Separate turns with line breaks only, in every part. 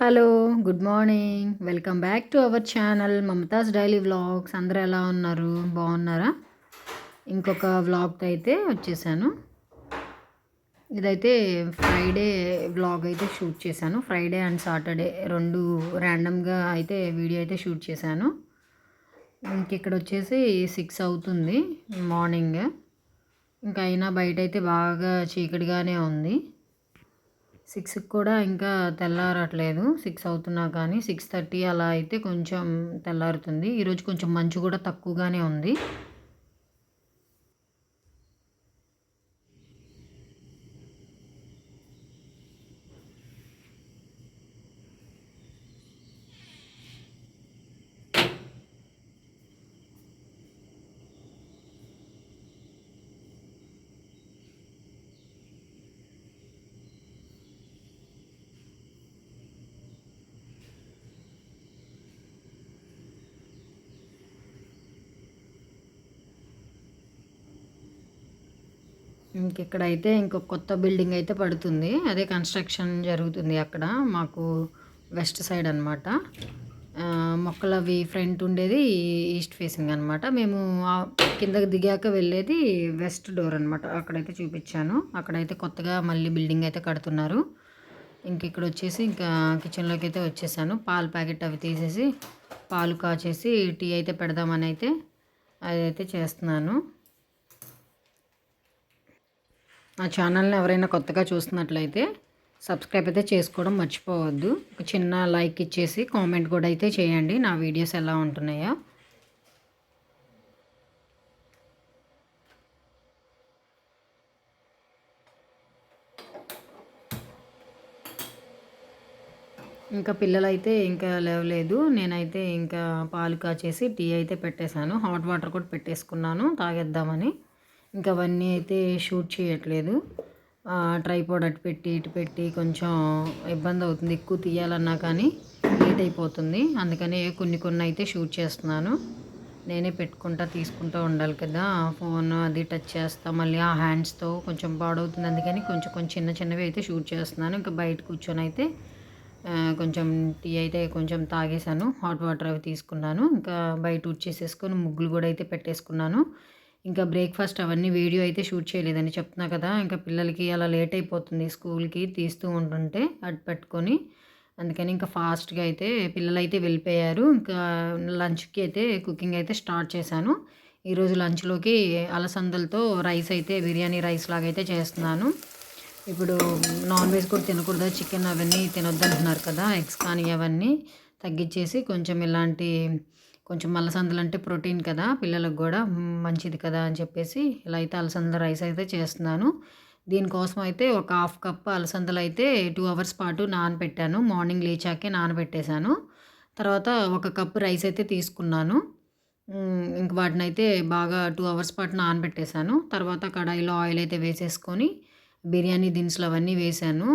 Hello good morning. Welcome back to our channel Mamatha's daily vlogs. అందరూ ఎలా ఉన్నారు? బాగున్నారా? ఇంకొక వ్లాగ్ అయితే వచ్చేసాను. ఇదైతే ఫ్రైడే వ్లాగ్ అయితే షూట్ చేశాను. ఫ్రైడే అండ్ సాటర్డే రెండు ర్యాండమ్గా అయితే వీడియో అయితే షూట్ చేశాను. ఇంక ఇక్కడ వచ్చేసి సిక్స్ అవుతుంది మార్నింగ్. ఇంకా అయినా బయట అయితే బాగా చీకటిగానే ఉంది. సిక్స్కి కూడా ఇంకా తెల్లారట్లేదు. సిక్స్ అవుతున్నా కానీ సిక్స్ థర్టీ అలా అయితే కొంచెం తెల్లారుతుంది. ఈరోజు కొంచెం మంచు కూడా తక్కువగానే ఉంది. ఇంకెక్కడైతే ఇంకొక కొత్త బిల్డింగ్ అయితే పడుతుంది. అదే కన్స్ట్రక్షన్ జరుగుతుంది అక్కడ. మాకు వెస్ట్ సైడ్ అనమాట మొక్కలు అవి ఫ్రంట్ ఉండేది ఈస్ట్ ఫేసింగ్ అనమాట మేము కిందకి దిగాక వెళ్ళేది వెస్ట్ డోర్ అనమాట అక్కడైతే చూపించాను. అక్కడైతే కొత్తగా మళ్ళీ బిల్డింగ్ అయితే కడుతున్నారు. ఇంక ఇక్కడ వచ్చేసి ఇంకా కిచెన్లోకి అయితే వచ్చేసాను. పాలు ప్యాకెట్ అవి తీసేసి పాలు కాచేసి టీ అయితే పెడదామని అయితే అదైతే చేస్తున్నాను. నా ఛానల్ని ఎవరైనా కొత్తగా చూస్తున్నట్లయితే సబ్స్క్రైబ్ అయితే చేసుకోవడం మర్చిపోవద్దు. ఒక చిన్న లైక్ ఇచ్చేసి కామెంట్ కూడా అయితే చేయండి. నా వీడియోస్ ఎలా ఉంటున్నాయో. ఇంకా పిల్లలైతే ఇంకా లేవలేదు. నేనైతే ఇంకా పాలు కాచేసి టీ అయితే పెట్టేశాను. హాట్ వాటర్ కూడా పెట్టేసుకున్నాను. తాగేద్దామని. ఇంకా అవన్నీ అయితే షూట్ చేయట్లేదు. ట్రైపాడ్ అటు పెట్టి ఇటు పెట్టి కొంచెం ఇబ్బంది అవుతుంది. ఎక్కువ తీయాలన్నా కానీ లేట్ అయిపోతుంది. అందుకని కొన్ని కొన్ని అయితే షూట్ చేస్తున్నాను. నేనే పెట్టుకుంటా తీసుకుంటూ ఉండాలి కదా. ఫోన్ అది టచ్ చేస్తా మళ్ళీ ఆ హ్యాండ్స్తో కొంచెం పాడవుతుంది. అందుకని కొంచెం కొంచెం చిన్న చిన్నవి అయితే షూట్ చేస్తున్నాను. ఇంకా బయట కూర్చొని అయితే కొంచెం టీ అయితే కొంచెం తాగేశాను. హాట్ వాటర్ అవి తీసుకున్నాను. ఇంకా బయట ఉచ్చేసేసుకొని ముగ్గులు కూడా అయితే పెట్టేసుకున్నాను. ఇంకా బ్రేక్ఫాస్ట్ అవన్నీ వీడియో అయితే షూట్ చేయలేదని చెప్తున్నా కదా. ఇంకా పిల్లలకి అలా లేట్ అయిపోతుంది స్కూల్కి తీస్తూ ఉంటుంటే అటు పెట్టుకొని. అందుకని ఇంకా ఫాస్ట్గా అయితే పిల్లలు అయితే వెళ్ళిపోయారు. ఇంకా లంచ్కి అయితే కుకింగ్ అయితే స్టార్ట్ చేశాను. ఈరోజు లంచ్లోకి అలసందలతో రైస్ అయితే బిర్యానీ రైస్ లాగా అయితే చేస్తున్నాను. ఇప్పుడు నాన్ వెజ్ కూడా తినకూడదు. చికెన్ అవన్నీ తినొద్దు అంటున్నారు కదా. ఎగ్స్ కానీ అవన్నీ తగ్గించేసి కొంచెం ఇలాంటి కొంచెం అలసందలు అంటే ప్రోటీన్ కదా పిల్లలకు కూడా మంచిది కదా అని చెప్పేసి ఇలా అయితే అలసంద రైస్ అయితే చేస్తున్నాను. దీనికోసం అయితే ఒక హాఫ్ కప్ అలసందలు అయితే టూ అవర్స్ పాటు నానబెట్టాను. మార్నింగ్ లేచాకే నానబెట్టేశాను. తర్వాత ఒక కప్ రైస్ అయితే తీసుకున్నాను. ఇంక వాటిని అయితే బాగా టూ అవర్స్ పాటు నానబెట్టేశాను. తర్వాత కడాయిలో ఆయిల్ అయితే వేసేసుకొని బిర్యానీ దినుసులు అవన్నీ వేసాను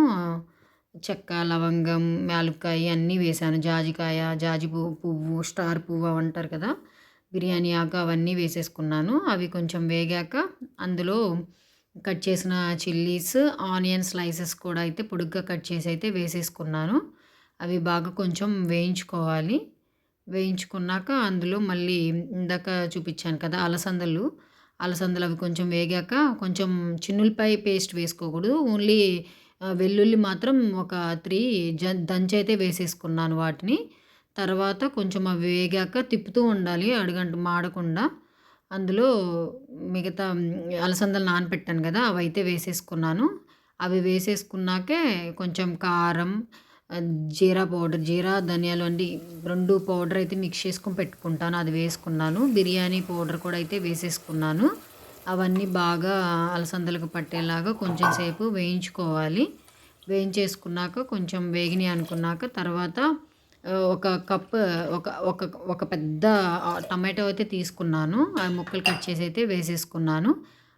చెక్క లవంగం యాలుక్కాయ అన్నీ వేసాను జాజికాయ జాజి పువ్వు పువ్వు స్టార్ పువ్వు అంటారు కదా బిర్యానీ ఆకు అవన్నీ వేసేసుకున్నాను. అవి కొంచెం వేగాక అందులో కట్ చేసిన చిల్లీస్ ఆనియన్ స్లైసెస్ కూడా అయితే పొడుగ్గా కట్ చేసి అయితే వేసేసుకున్నాను. అవి బాగా కొంచెం వేయించుకోవాలి. వేయించుకున్నాక అందులో మళ్ళీ ఇందాక చూపించాను కదా అలసందలు. అలసందలు అవి కొంచెం వేగాక కొంచెం చిన్నులపై పేస్ట్ వేసుకోకూడదు. ఓన్లీ వెల్లుల్లి మాత్రం ఒక త్రీ జ దంచైతే వేసేసుకున్నాను వాటిని. తర్వాత కొంచెం అవి వేగాక తిప్పుతూ ఉండాలి అడుగంట మాడకుండా. అందులో మిగతా అలసందలు నానపెట్టాను కదా అవి అయితే వేసేసుకున్నాను. అవి వేసేసుకున్నాకే కొంచెం కారం జీరా పౌడర్ జీరా ధనియాలు అండి రెండు పౌడర్ అయితే మిక్స్ చేసుకొని పెట్టుకుంటాను అది వేసుకున్నాను. బిర్యానీ పౌడర్ కూడా అయితే వేసేసుకున్నాను. అవన్నీ బాగా అలసందలకు పట్టేలాగా కొంచెం సేపు వేయించుకోవాలి. వేయించేసుకున్నాక కొంచెం వేగినాయి అనుకున్నాక తర్వాత ఒక కప్ ఒక ఒక ఒక పెద్ద టమాటో అయితే తీసుకున్నాను. ఆ ముక్కలు కట్ చేసి అయితే వేసేసుకున్నాను.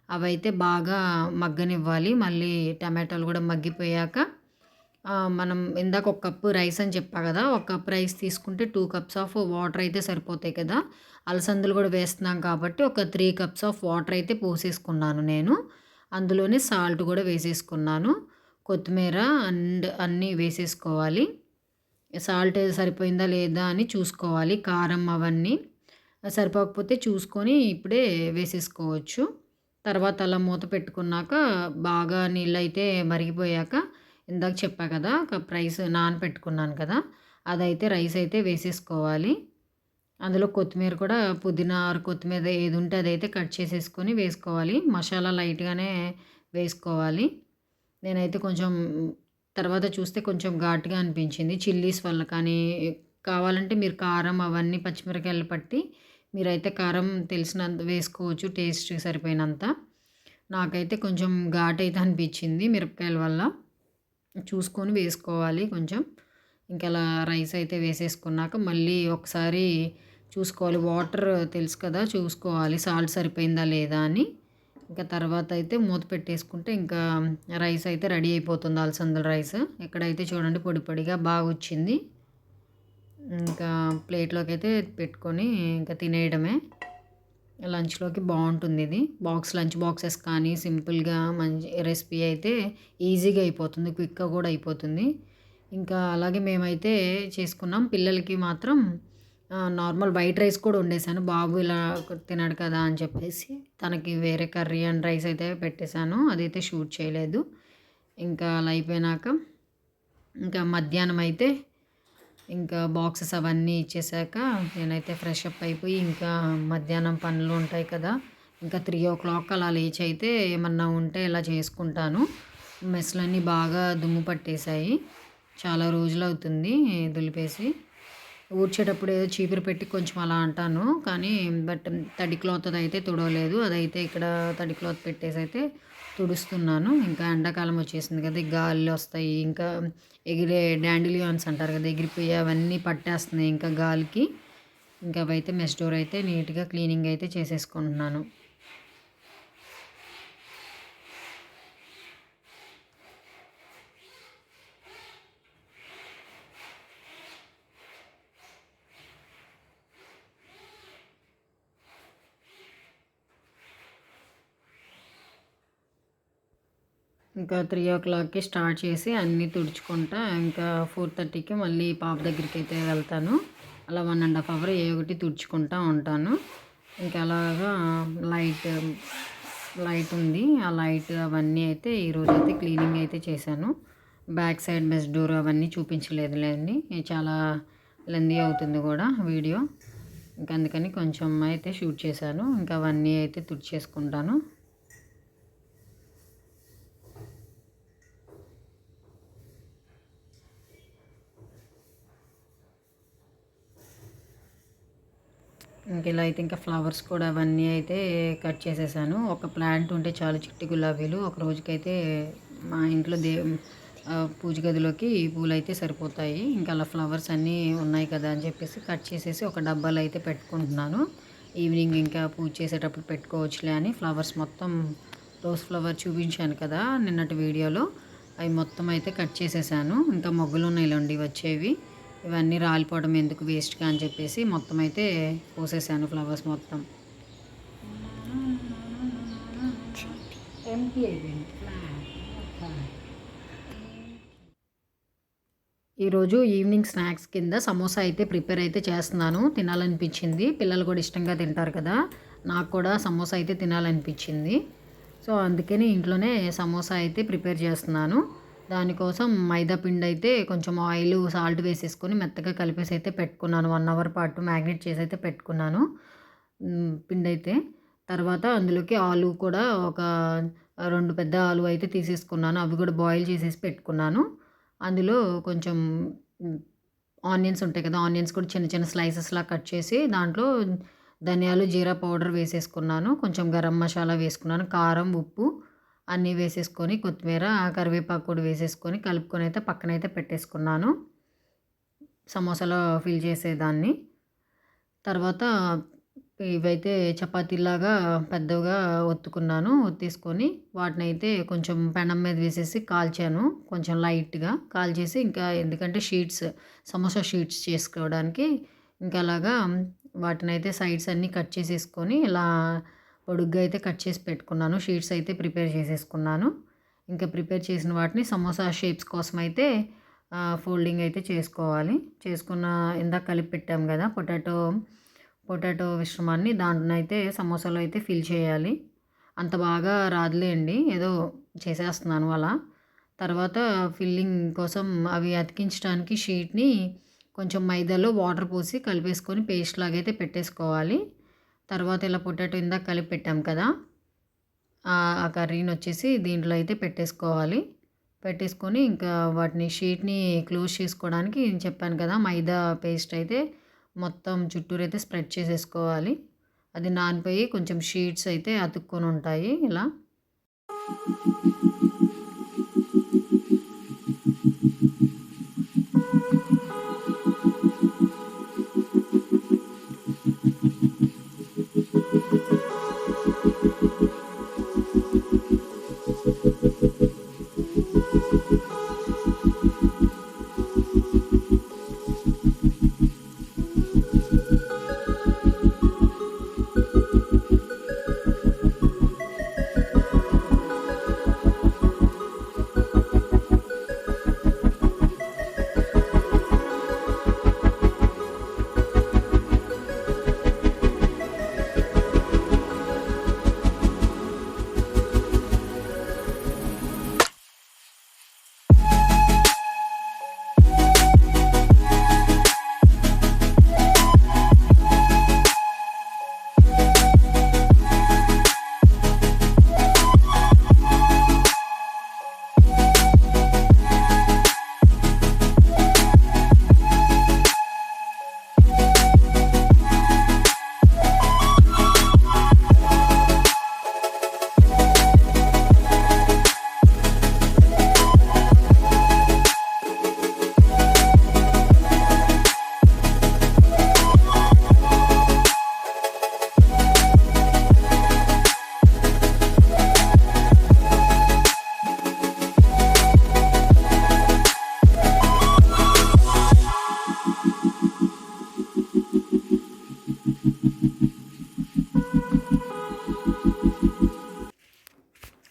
అవి అయితే బాగా మగ్గనివ్వాలి. మళ్ళీ టమాటోలు కూడా మగ్గిపోయాక మనం ఇందాక ఒక కప్పు రైస్ అని చెప్పా కదా ఒక కప్ రైస్ తీసుకుంటే టూ కప్స్ ఆఫ్ వాటర్ అయితే సరిపోతాయి కదా. అలసందలు కూడా వేస్తున్నాం కాబట్టి ఒక త్రీ కప్స్ ఆఫ్ వాటర్ అయితే పోసేసుకున్నాను నేను. అందులోనే సాల్ట్ కూడా వేసేసుకున్నాను. కొత్తిమీర అండ్ అన్నీ వేసేసుకోవాలి. సాల్ట్ సరిపోయిందా లేదా అని చూసుకోవాలి. కారం అవన్నీ సరిపోకపోతే చూసుకొని ఇప్పుడే వేసేసుకోవచ్చు. తర్వాత అలా మూత పెట్టుకున్నాక బాగా నీళ్ళు అయితే మరిగిపోయాక ఇందాక చెప్పా కదా ఒక రైస్ నానపెట్టుకున్నాను కదా అదైతే రైస్ అయితే వేసేసుకోవాలి. అందులో కొత్తిమీర కూడా పుదీనా ఆరు కొత్తిమీర ఏది ఉంటే అదైతే కట్ చేసేసుకొని వేసుకోవాలి. మసాలా లైట్గానే వేసుకోవాలి. నేనైతే కొంచెం తర్వాత చూస్తే కొంచెం ఘాటుగా అనిపించింది. చిల్లీస్ వల్ల కానీ కావాలంటే మీరు కారం అవన్నీ పచ్చిమిరకాయలు పట్టి మీరైతే కారం తెలిసినంత వేసుకోవచ్చు టేస్ట్ సరిపోయినంత. నాకైతే కొంచెం ఘాట్ అయితే అనిపించింది మిరపకాయల వల్ల. చూసుకొని వేసుకోవాలి కొంచెం. ఇంకా అలా రైస్ అయితే వేసేసుకున్నాక మళ్ళీ ఒకసారి చూసుకోవాలి. వాటర్ తెలుసు కదా చూసుకోవాలి. సాల్ట్ సరిపోయిందా లేదా అని. ఇంకా తర్వాత అయితే మూత పెట్టేసుకుంటే ఇంకా రైస్ అయితే రెడీ అయిపోతుంది అలసందల రైస్. ఎక్కడైతే చూడండి పొడి పొడిగా బాగా వచ్చింది. ఇంకా ప్లేట్లోకి అయితే పెట్టుకొని ఇంకా తినేయడమే. లంచ్లోకి బాగుంటుంది ఇది. బాక్స్ లంచ్ బాక్సెస్ కానీ సింపుల్గా మంచి రెసిపీ అయితే ఈజీగా అయిపోతుంది క్విక్గా కూడా అయిపోతుంది. ఇంకా అలాగే మేమైతే చేసుకున్నాం. పిల్లలకి మాత్రం నార్మల్ వైట్ రైస్ కూడా వండేసాను బాబు ఇలా తినడు కదా అని చెప్పేసి తనకి వేరే కర్రీ అండ్ రైస్ అయితే పెట్టేశాను. అదైతే షూట్ చేయలేదు. ఇంకా అలా అయిపోయినాక ఇంకా మధ్యాహ్నం అయితే ఇంకా బాక్సెస్ అవన్నీ ఇచ్చేసాక నేనైతే ఫ్రెష్ అప్ అయిపోయి ఇంకా మధ్యాహ్నం పనులు ఉంటాయి కదా ఇంకా త్రీ ఓ క్లాక్ అలా లేచి అయితే ఏమన్నా ఉంటే ఇలా చేసుకుంటాను. మెస్లన్నీ బాగా దుమ్ము పట్టేశాయి. చాలా రోజులు అవుతుంది దులిపేసి. ఊడ్చేటప్పుడు ఏదో చీపురు పెట్టి కొంచెం అలా అంటాను. కానీ బట్ తడి క్లాత్ అయితే తుడవలేదు. అదైతే ఇక్కడ తడి క్లాత్ పెట్టేసి అయితే తుడుస్తున్నాను. ఇంకా ఎండాకాలం వచ్చేసింది కదా గాలి వస్తాయి. ఇంకా ఎగిరే డాండిలియాన్స్ అంటారు కదా ఎగిరిపోయి అవన్నీ పట్టేస్తున్నాయి ఇంకా గాలికి. ఇంకా అవైతే మెస్ డోర్ అయితే నీట్గా క్లీనింగ్ అయితే చేసేసుకుంటున్నాను. ఇంకా త్రీ ఓ క్లాక్కి స్టార్ట్ చేసి అన్నీ తుడుచుకుంటా ఇంకా ఫోర్ థర్టీకి మళ్ళీ పాప దగ్గరికి అయితే వెళ్తాను. అలా వన్ అండ్ హాఫ్ అవర్ ఏ ఒకటి తుడుచుకుంటా ఉంటాను. ఇంకా అలాగా లైట్ లైట్ ఉంది. ఆ లైట్ అవన్నీ అయితే ఈరోజు అయితే క్లీనింగ్ అయితే చేశాను. బ్యాక్ సైడ్ బెస్ట్ డోర్ అవన్నీ చూపించలేదులేండి. చాలా లెందీ అవుతుంది కూడా వీడియో. ఇంకా అందుకని కొంచెం అయితే షూట్ చేశాను. ఇంకా అవన్నీ అయితే తుడిచేసుకుంటాను. ఇంక ఇలా అయితే ఇంకా ఫ్లవర్స్ కూడా అవన్నీ అయితే కట్ చేసేసాను. ఒక ప్లాంట్ ఉంటే చాలు చిట్టి గులాబీలు. ఒక రోజుకైతే మా ఇంట్లో దే పూజ గదిలోకి పూలు అయితే సరిపోతాయి. ఇంకా అలా ఫ్లవర్స్ అన్నీ ఉన్నాయి కదా అని చెప్పేసి కట్ చేసేసి ఒక డబ్బాలు అయితే పెట్టుకుంటున్నాను. ఈవినింగ్ ఇంకా పూజ చేసేటప్పుడు పెట్టుకోవచ్చులే అని ఫ్లవర్స్ మొత్తం రోజ్ ఫ్లవర్ చూపించాను కదా నిన్నటి వీడియోలో. అవి మొత్తం అయితే కట్ చేసేసాను. ఇంకా మొగ్గులు ఉన్నాయి వచ్చేవి. ఇవన్నీ రాలిపోవడం ఎందుకు వేస్ట్గా అని చెప్పేసి మొత్తం అయితే పోసేసాను ఫ్లవర్స్ మొత్తం. ఈరోజు ఈవినింగ్ స్నాక్స్ కింద సమోసా అయితే ప్రిపేర్ అయితే చేస్తున్నాను తినాలనిపించింది. పిల్లలు కూడా ఇష్టంగా తింటారు కదా నాకు కూడా సమోసా అయితే తినాలనిపించింది. సో అందుకని ఇంట్లోనే సమోసా అయితే ప్రిపేర్ చేస్తున్నాను. దానికోసం మైదా పిండి అయితే కొంచెం ఆయిల్ సాల్ట్ వేసేసుకొని మెత్తగా కలిపేసి అయితే పెట్టుకున్నాను. వన్ అవర్ పాటు మ్యాగ్నెట్ చేసి అయితే పెట్టుకున్నాను. పిండి అయితే. తర్వాత అందులోకి ఆలు కూడా ఒక రెండు పెద్ద ఆలు అయితే తీసేసుకున్నాను. అవి కూడా బాయిల్ చేసేసి పెట్టుకున్నాను. అందులో కొంచెం ఆనియన్స్ ఉంటాయి కదా ఆనియన్స్ కూడా చిన్న చిన్న స్లైసెస్లా కట్ చేసి దాంట్లో ధనియాలు జీరా పౌడర్ వేసేసుకున్నాను. కొంచెం గరం మసాలా వేసుకున్నాను. కారం ఉప్పు అన్నీ వేసేసుకొని కొత్తిమీర కరివేపాకు కూడా వేసేసుకొని కలుపుకొని అయితే పక్కనైతే పెట్టేసుకున్నాను. సమోసాలో ఫిల్ చేసేదాన్ని. తర్వాత ఇవైతే చపాతీలాగా పెద్దగా ఒత్తుకున్నాను. ఒత్తేసుకొని వాటిని అయితే కొంచెం పెనం మీద వేసేసి కాల్చాను. కొంచెం లైట్గా కాల్చేసి ఇంకా ఎందుకంటే షీట్స్ సమోసా షీట్స్ చేసుకోవడానికి ఇంకా అలాగా వాటినైతే సైడ్స్ అన్నీ కట్ చేసేసుకొని ఇలా పొడుగ్గా అయితే కట్ చేసి పెట్టుకున్నాను. షీట్స్ అయితే ప్రిపేర్ చేసేసుకున్నాను. ఇంకా ప్రిపేర్ చేసిన వాటిని సమోసా షేప్స్ కోసం అయితే ఫోల్డింగ్ అయితే చేసుకోవాలి. చేసుకున్న ఇందాక కలిపి పెట్టాం కదా పొటాటో పొటాటో మిశ్రమాన్ని దాంట్లో అయితే సమోసాలో అయితే ఫిల్ చేయాలి. అంత బాగా రాదులేండి ఏదో చేసేస్తున్నాను అలా. తర్వాత ఫిల్లింగ్ కోసం అవి అతికించడానికి షీట్ని కొంచెం మైదాలో వాటర్ పోసి కలిపేసుకొని పేస్ట్ లాగైతే పెట్టేసుకోవాలి. తర్వాత ఇలా పొటాటో ఇందాక కలిపి పెట్టాం కదా ఆ కర్రీని వచ్చేసి దీంట్లో అయితే పెట్టేసుకోవాలి. పెట్టేసుకొని ఇంకా వాటిని షీట్ని క్లోజ్ చేసుకోవడానికి నేను చెప్పాను కదా మైదా పేస్ట్ అయితే మొత్తం చుట్టూరు అయితే స్ప్రెడ్ చేసేసుకోవాలి. అది నానిపోయి కొంచెం షీట్స్ అయితే అతుక్కొని ఉంటాయి ఇలా.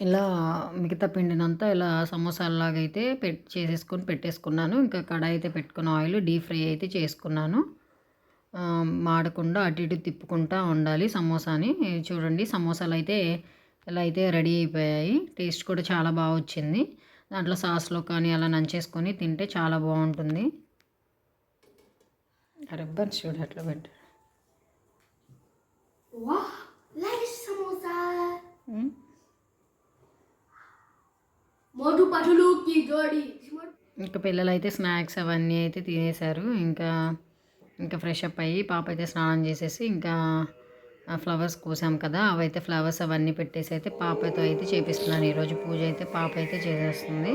ఇలా మిగతా పిండినంతా ఇలా సమోసాలాగా అయితే పెట్ చేసేసుకొని పెట్టేసుకున్నాను. ఇంకా కడాయి అయితే పెట్టుకున్న ఆయిల్ డీప్ ఫ్రై అయితే చేసుకున్నాను. మాడకుండా అటు ఇటు తిప్పుకుంటూ ఉండాలి సమోసాని. చూడండి సమోసాలు అయితే ఇలా అయితే రెడీ అయిపోయాయి. టేస్ట్ కూడా చాలా బాగా వచ్చింది. దాంట్లో సాస్లో కానీ అలా నంచేసుకొని తింటే చాలా బాగుంటుంది. రబ్బర్ చూడు అట్లా పెట్టు.
वाह
ఇంకా పిల్లలు అయితే స్నాక్స్ అవన్నీ అయితే తినేశారు. ఇంకా ఇంకా ఫ్రెష్ అప్ అయ్యి పాప అయితే స్నానం చేసేసి ఇంకా ఫ్లవర్స్ కోసాం కదా అవైతే ఫ్లవర్స్ అవన్నీ పెట్టేసి అయితే పాపతో అయితే చేపిస్తున్నాను. ఈరోజు పూజ అయితే పాప అయితే చేసేస్తుంది.